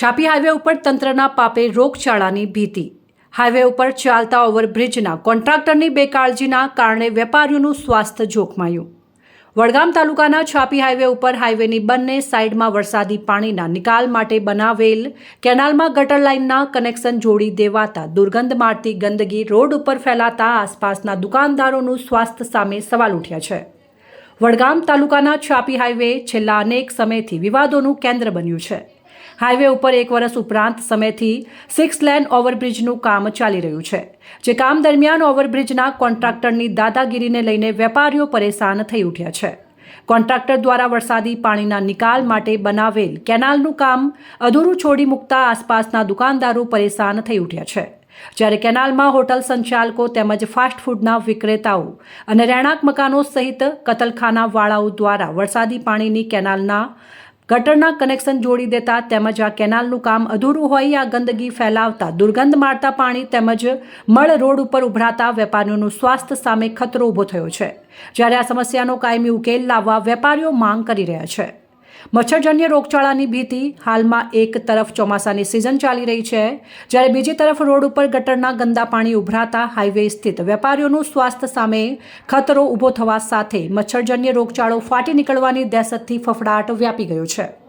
છાપી હાઈવે ઉપર તંત્રના પાપે રોગચાળાની ભીતિ. હાઈવે ઉપર ચાલતા ઓવરબ્રિજના કોન્ટ્રાક્ટરની બેકાળજીના કારણે વેપારીઓનું સ્વાસ્થ્ય જોખમાયું. વડગામ તાલુકાના છાપી હાઈવે ઉપર હાઈવેની બંને સાઈડમાં વરસાદી પાણીના નિકાલ માટે બનાવેલ કેનાલમાં ગટર લાઇનના કનેક્શન જોડી દેવાતા દુર્ગંધ મારતી ગંદકી રોડ ઉપર ફેલાતા આસપાસના દુકાનદારોનું સ્વાસ્થ્ય સામે સવાલ ઉઠ્યા છે. વડગામ તાલુકાના છાપી હાઈવે છેલ્લા અનેક સમયથી વિવાદોનું કેન્દ્ર બન્યું છે. હાઈવે ઉપર એક વર્ષ ઉપરાંત સમયથી સિક્સ લેન ઓવરબ્રિજનું કામ ચાલી રહ્યું છે, જે કામ દરમિયાન ઓવરબ્રિજના કોન્ટ્રાક્ટરની દાદાગીરીને લઈને વેપારીઓ પરેશાન થઈ ઉઠ્યા છે. કોન્ટ્રાક્ટર દ્વારા વરસાદી પાણીના નિકાલ માટે બનાવેલ કેનાલનું કામ અધૂરું છોડી મૂકતા આસપાસના દુકાનદારો પરેશાન થઈ ઉઠ્યા છે. જ્યારે કેનાલમાં હોટલ સંચાલકો તેમજ ફાસ્ટ ફૂડના વિક્રેતાઓ અને રહેણાંક મકાનો સહિત કતલખાનાવાળાઓ દ્વારા વરસાદી પાણીની કેનાલના ગટરના કનેક્શન જોડી દેતા તેમજ આ કેનાલનું કામ અધૂરું હોય આ ગંદકી ફેલાવતા દુર્ગંધ મારતા પાણી તેમજ મળ રોડ ઉપર ઉભરાતા વેપારીઓનું સ્વાસ્થ્ય સામે ખતરો ઊભો થયો છે. જ્યારે આ સમસ્યાનો કાયમી ઉકેલ લાવવા વેપારીઓ માંગ કરી રહ્યા છે. મચ્છરજન્ય રોગચાળાની ભીતિ હાલમાં એક તરફ ચોમાસાની સિઝન ચાલી રહી છે, જ્યારે બીજી તરફ રોડ ઉપર ગટરના ગંદા પાણી ઉભરાતા હાઈવે સ્થિત વેપારીઓનું સ્વાસ્થ્ય સામે ખતરો ઊભો થવા સાથે મચ્છરજન્ય રોગચાળો ફાટી નીકળવાની દહેશતથી ફફડાટ વ્યાપી ગયો છે.